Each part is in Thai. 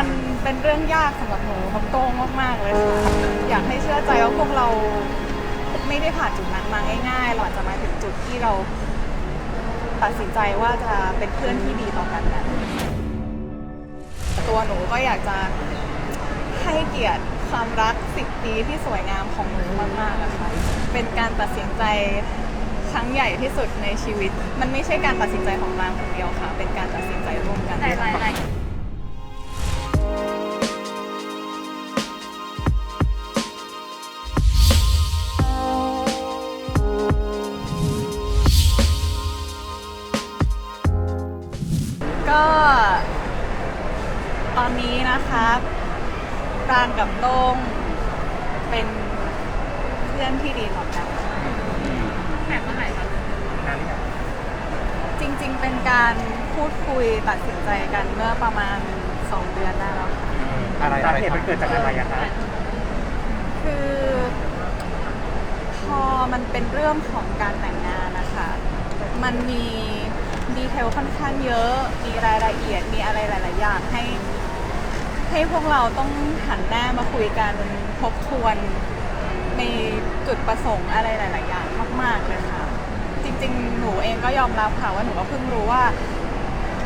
มันเป็นเรื่องยากสำหรับหนูกับโต้งมากๆเลยค่ะอยากให้เชื่อใจว่าพวกเราไม่ได้ผ่านจุดนั้นมาง่ายๆเราอาจะมาถึงจุดที่เราตัดสินใจว่าจะเป็นเพื่อนที่ดีต่อกันแบบนี้ตัวหนูก็อยากจะให้เกียรติความรัก10ปีที่สวยงามของหนูมากๆนะคะเป็นการตัดสินใจครั้งใหญ่ที่สุดในชีวิต มันไม่ใช่การตัดสินใจของนางคนเดียวค่ะ เป็นการตัดสินใจร่วมกัน นี้นะคะปรางกับโต้งเป็นเพื่อนที่ดีต่อกันแข่งเมื่อไหร่คะนานหรือยังจริง ๆ เป็นการพูดคุยตัดสินใจกันเมื่อประมาณ2เดือนได้แล้วค่ะอะไรสาเหตุมันเกิดจากอะไรอะคะคือพอมันเป็นเรื่องของการแต่งงานนะคะ มันมีดีเทลค่อนข้างเยอะ มีรายละเอียด มีอะไรหลาย ๆ อย่างให้ ให้พวกเราต้องหันหน้ามาคุยกันทบทวนในจุดประสงค์อะไรหลาย ๆ อย่างมากๆเลยค่ะ จริง ๆ หนูเองก็ยอมรับค่ะว่าหนูก็เพิ่งรู้ว่า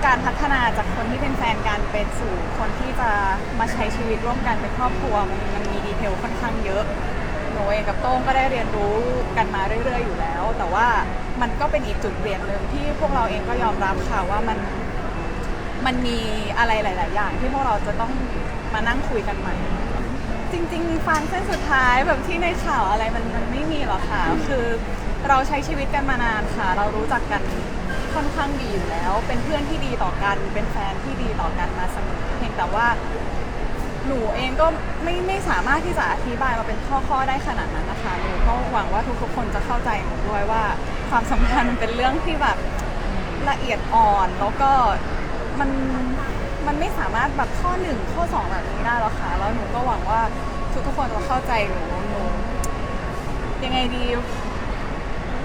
การพัฒนาจากคนที่เป็นแฟนกันเป็นสู่คนที่จะมาใช้ชีวิตร่วมกันเป็นครอบครัวมันมันมีดีเทลค่อนข้างเยอะ หนูเองกับโต้งก็ได้เรียนรู้กันมาเรื่อย ๆ อยู่แล้ว แต่ว่ามันก็เป็นอีกจุดเปลี่ยนหนึ่งที่พวกเราเองก็ยอมรับค่ะว่ามัน มันมีอะไรหลาย ๆ อย่างที่พวกเราจะต้องมานั่งคุยกันใหม่ จริง ๆ ฟังเส้นสุดท้ายแบบที่ในข่าวอะไรมันมันไม่มีหรอกค่ะ คือเราใช้ชีวิตกันมานานค่ะ เรารู้จักกันค่อนข้างดีอยู่แล้ว เป็นเพื่อนที่ดีต่อกัน เป็นแฟนที่ดีต่อกันมาเสมอเพียงแต่ว่าหนูเองก็ไม่ไม่สามารถที่จะอธิบายมาเป็นข้อๆได้ขนาดนั้นนะคะหนูก็หวังว่าทุกๆคนจะเข้าใจหนูด้วยว่าความสัมพันธ์มันเป็นเรื่องที่แบบละเอียดอ่อนแล้วก็ มันมันไม่สามารถแบบข้อหนึ่งข้อสองแบบนี้ได้หรอกค่ะ แล้วหนูก็หวังว่าทุกๆคนจะเข้าใจหนูหนูยังไงดี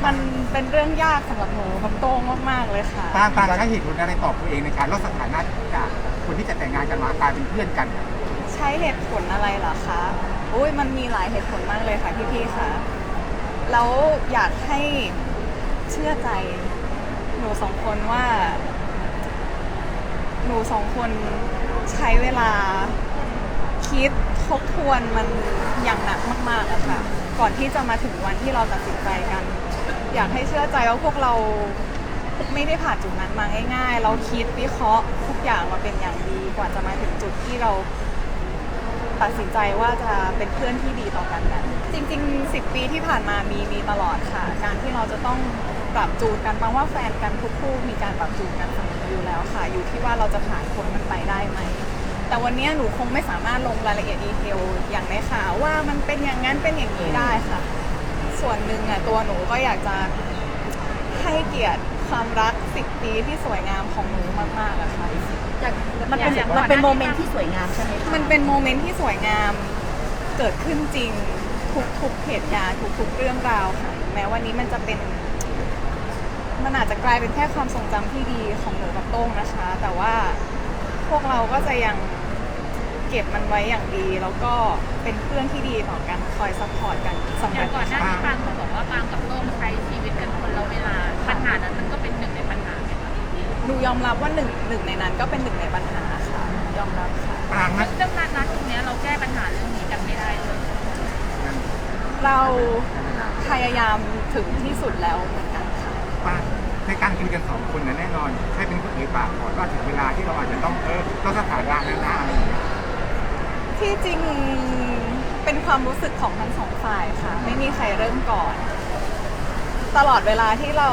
มันเป็นเรื่องยากสำหรับหนูกับโต้งมากๆเลยค่ะ ปางปางใช้เหตุผลอะไรตอบตัวเองในการลดสถานะจากคนที่จะแต่งงานกันมากลายเป็นเพื่อนกัน ใช้เหตุผลอะไรเหรอคะอุ้ยมันมีหลายเหตุผลมากเลยค่ะพี่ๆค่ะ แล้วอยากให้เชื่อใจ หนูสองคนว่า หนูสองคนใช้เวลาคิดทบทวนมันอย่างหนักมากๆอะค่ะก่อนที่จะมาถึงวันที่เราตัดสินใจกัน อยากให้เชื่อใจว่าพวกเราไม่ได้ผ่านจุดนั้นมาง่าย ๆ เราคิดวิเคราะห์ทุกอย่างมาเป็นอย่างดีกว่าจะมาถึงจุดที่เราตัดสินใจว่าจะเป็นเพื่อนที่ดีต่อกันแบบนี้จริงๆ 10 ปีที่ผ่านมามีมีตลอดค่ะ การที่เราจะต้อง ปรับจูนกันบางว่าแฟนกันทุกคู่มีการปรับจูนกันเสมออยู่แล้วค่ะ อยู่ที่ว่าเราจะผ่านพ้นมันไปได้ไหม แต่วันนี้หนูคงไม่สามารถลงรายละเอียดดีเทลอย่างในข่าวว่ามันเป็นอย่างนั้นเป็นอย่างนี้ได้ค่ะ ส่วนหนึ่งอะตัวหนูก็อยากจะให้เกียรติความรัก10ปีที่สวยงามของหนูมากๆอะค่ะมันเป็นมันเป็นโมเมนต์ที่สวยงามใช่ไหมคะมันเป็นโมเมนต์ที่สวยงามเกิดขึ้นจริงทุกๆเหตุการณ์ทุกๆเรื่องราวค่ะแม้วันนี้มันจะเป็น มันอาจจะกลายเป็นแค่ความทรงจำที่ดีของหนูกับโต้งนะคะ แต่ว่าพวกเราก็จะยังเก็บมันไว้อย่างดี แล้วก็เป็นเพื่อนที่ดีต่อกันคอยซัพพอร์ตกันสำอหรัย่าบงก่อนหน้านี้ปางเขาบอกว่าปางกับโต้งใช้ชีวิตกันคนละเวลาปัญหานั้นมันก็เป็นหนึ่งในปัญหาไหมคะหนูยอมรับว่าหนึ่งหนึ่งในนั้นก็เป็นหนึ่งในปัญหาค่ะ ยอมรับค่ะ ปางนะเรื่องนั้นนะตรงเนี้ยเราแก้ปัญหาเรื่องนี้กันไม่ได้เลยเราพยายามถึงที่สุดแล้วเหมือนกันค่ะ ปางในการคุยกันสองคนนะแน่นอนใช่เป็นคนเอ่ยปากก่อนว่าถึงเวลาที่เราอาจจะต้องเออต้องสถานะนั้นนะอะไรอย่างเงี้ยที่จริงเป็นความรู้สึกของทั้งสองฝ่ายค่ะ ไม่มีใครเริ่มก่อน ตลอดเวลาที่เรา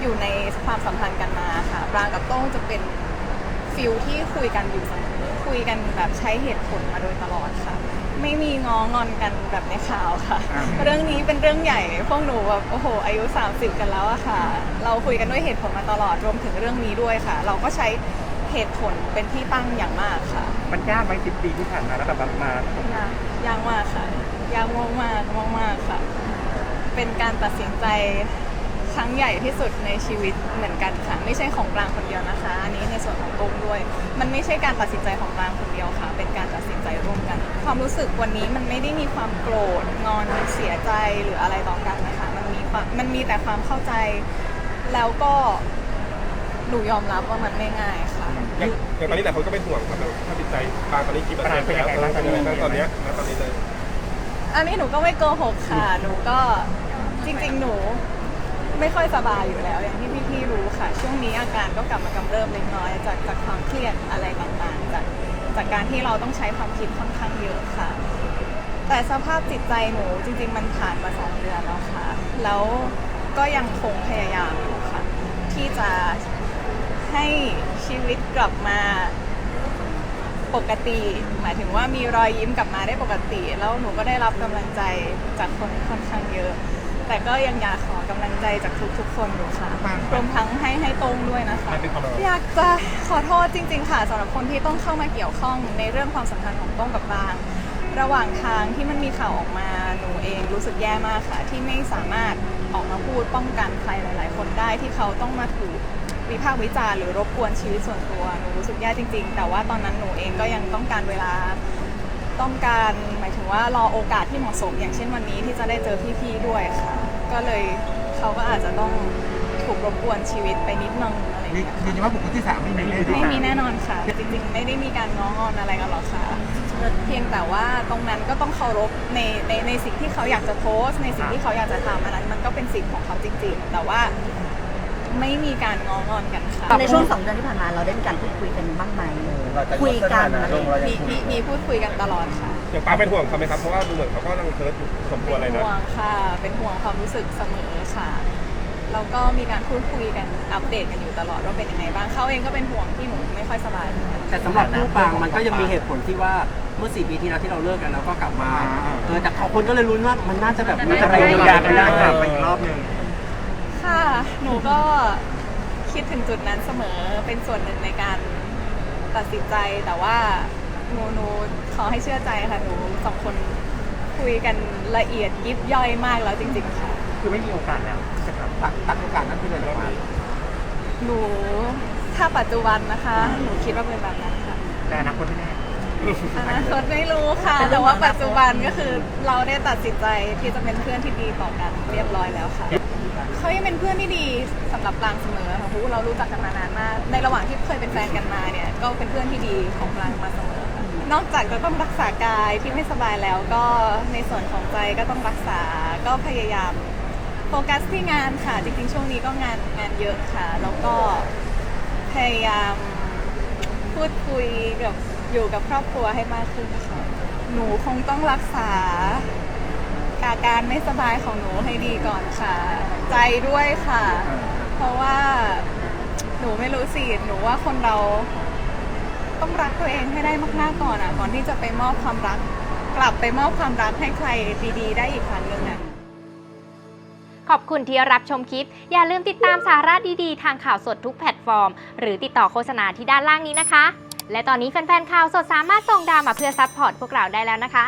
อยู่ในความสัมพันธ์กันมาค่ะปรางกับโต้งจะเป็นฟิลที่คุยกันอยู่เสมอคุยกันแบบใช้เหตุผลมาโดยตลอดค่ะ ไม่มีง้องอนกันแบบในข่าวค่ะ เรื่องนี้เป็นเรื่องใหญ่พวกหนูแบบโอ้โหอายุ 30 กันแล้วอะค่ะ เราคุยกันด้วยเหตุผลมาตลอดรวมถึงเรื่องนี้ด้วยค่ะ เราก็ใช้เหตุผลเป็นที่ตั้งอย่างมากค่ะ มันยากไหมสิบปีที่ผ่านมาแล้วแบบมายากยากมากค่ะยากมากมากมากมากๆค่ะ เป็นการตัดสินใจ ครั้งใหญ่ที่สุดในชีวิตเหมือนกันค่ะ ไม่ใช่ของกลางคนเดียวนะคะอันนี้ในส่วนของตุ้มด้วยด้วย มันไม่ใช่การตัดสินใจของปรางคนเดียวค่ะ เป็นการตัดสินใจร่วมกัน ความรู้สึกวันนี้มันไม่ได้มีความโกรธงอนเสียใจหรืออะไรต่อกันนะคะ มันมีความมันมีแต่ความเข้าใจ แล้วก็หนูยอมรับว่ามันไม่ง่ายค่ะ อย่างอย่างตอนนี้แต่คนก็เป็นห่วงครับถ้าติดใจปางตอนนี้กี่เปอร์เซ็นต์แล้วเออเป็นยังไงบ้างตอนเนี้ยณตอนนี้เลย อันนี้หนูก็ไม่โกหกค่ะ หนูก็จริงๆ หนู ไม่ค่อยสบายอยู่แล้ว อย่างที่พี่ๆรู้ค่ะ ช่วงนี้อาการก็กลับมากำเริบเล็กน้อย จากจากความเครียดอะไรต่างๆจากจากการที่เราต้องใช้ความคิดค่อนข้างเยอะค่ะ แต่สภาพจิตใจหนูจริง ๆ มันผ่านมาสองเดือนแล้วค่ะ แล้วก็ยังคงพยายามอยู่ค่ะ ที่จะให้ชีวิตกลับมาปกติ หมายถึงว่ามีรอยยิ้มกลับมาได้ปกติ แล้วหนูก็ได้รับกำลังใจจากคนค่อนข้างเยอะ แต่ก็ยังอยากขอกำลังใจจากทุกๆ คนอยู่ค่ะรวมทั้งให้ให้ตรงด้วยนะคะมันเป็นความอยากจะขอโทษจริง ๆ ค่ะสำหรับคนที่ต้องเข้ามาเกี่ยวข้องในเรื่องความสัมพันธ์ของต้องกับบาง ระหว่างทางที่มันมีข่าวออกมาหนูเองรู้สึกแย่มากค่ะ ที่ไม่สามารถออกมาพูดป้องกันใครหลาย ๆ คนได้ที่เขาต้องมาถูกวิพากษ์วิจารณ์หรือรบกวนชีวิตส่วนตัวหนูรู้สึกแย่จริง ๆ แต่ว่าตอนนั้นหนูเองก็ยังต้องการเวลา ต้องการหมายถึงว่ารอโอกาสที่เหมาะสม อย่างเช่นวันนี้ที่จะได้เจอพี่ๆด้วยค่ะ ก็เลยเขาก็อาจจะต้องถูกรบกวนชีวิตไปนิดนึงอะไรอย่างยืเงี้ยนยันว่าบุคคลที่สามไม่มีแน่นอนไม่มีแน่นอนค่ะจริงๆ ไม่ได้มีการง้องอนอะไรกันหรอกค่ะ เพียงแต่ว่าตรงนั้นก็ต้องเคารพในในในสิ่งที่เขาอยากจะโพสต์ในสิ่งที่เขาอยากจะทำอันนั้นมันก็เป็นสิทธิ์ของเขาจริง ๆ แต่ว่า ไม่มีการง้องอนกันค่ะในช่วงสองเดือนที่ผ่านมาเราได้มีการพูดคุยกันบ้างไหมคุยกันอะไรอย่างเงี้ยมีมีมีพูดคุยกันตลอดค่ะอย่างปางเป็นห่วงเขาไหมครับ เพราะว่าดูเหมือนเขาก็กำลังเคิร์ดอยู่สมควรเลยเป็นนะห่วงค่ะ เป็นห่วงความรู้สึกเสมอค่ะ แล้วก็มีการพูดคุยกันอัปเดตกันอยู่ตลอดว่าเป็นยังไงบ้างเขาเองก็เป็นห่วงที่หนูไม่ค่อยสบายเหมือนกัน แต่สำหรับผู้ปางมันก็ยังมีเหตุผลที่ว่าเมื่อสี่ปีที่แล้วที่เราเลิกกันแล้วก็กลับมาเออแต่เขาคนก็เลยลุ้นว่ามันน่าจะแบบมันจะไปเยียวยากันได้ไปอีกรอบหนึ่ง ค่ะ หนูก็คิดถึงจุดนั้นเสมอเป็นส่วนหนึ่งในการตัดสินใจแต่ว่าหนูหนูขอให้เชื่อใจค่ะหนูสองคนคุยกันละเอียดยิบย่อยมากแล้วจริง ๆ ค่ะ คือไม่มีโอกาสแล้วตัดตัดโอกาสนั้นไปเลยหรอครับหนูถ้าปัจจุบันนะคะ หนูคิดว่าเป็นแบบนั้นค่ะ แต่อนาคตไม่แน่ อนาคตไม่รู้ค่ะ แต่ว่าปัจจุบันก็คือเราได้ตัดสินใจที่จะเป็นเพื่อนที่ดีต่อกันเรียบร้อยแล้วค่ะเขายังเป็นเพื่อนที่ดีสำหรับปรางเสมอค่ะเพราะเรารู้จักกันมานานมาก ในระหว่างที่เคยเป็นแฟนกันมาเนี่ยก็เป็นเพื่อนที่ดีของปรางมาเสมอ นอกจากจะต้องรักษากายที่ไม่สบายแล้วก็ในส่วนของใจก็ต้องรักษาก็พยายามโฟกัสที่งานค่ะ จริงๆ ช่วงนี้ก็งานงานเยอะค่ะ แล้วก็พยายามพูดคุยกับ อยู่กับครอบครัวให้มากขึ้นค่ะหนูคงต้องรักษาอาการไม่สบายของหนูให้ดีก่อนค่ะ ใจด้วยค่ะ เพราะว่าหนูไม่รู้สิหนูว่าคนเราต้องรักตัวเองให้ได้มากๆก่อนอะก่อนที่จะไปมอบความรัก กลับไปมอบความรักให้ใครดีๆ ได้อีกครั้งหนึ่งอะขอบคุณที่รับชมคลิป อย่าลืมติดตามสาระดีๆ ทางข่าวสดทุกแพลตฟอร์ม หรือติดต่อโฆษณาที่ด้านล่างนี้นะคะ และตอนนี้แฟนๆข่าวสดสามารถส่งดาวมาเพื่อซัพพอร์ตพวกเราได้แล้วนะคะ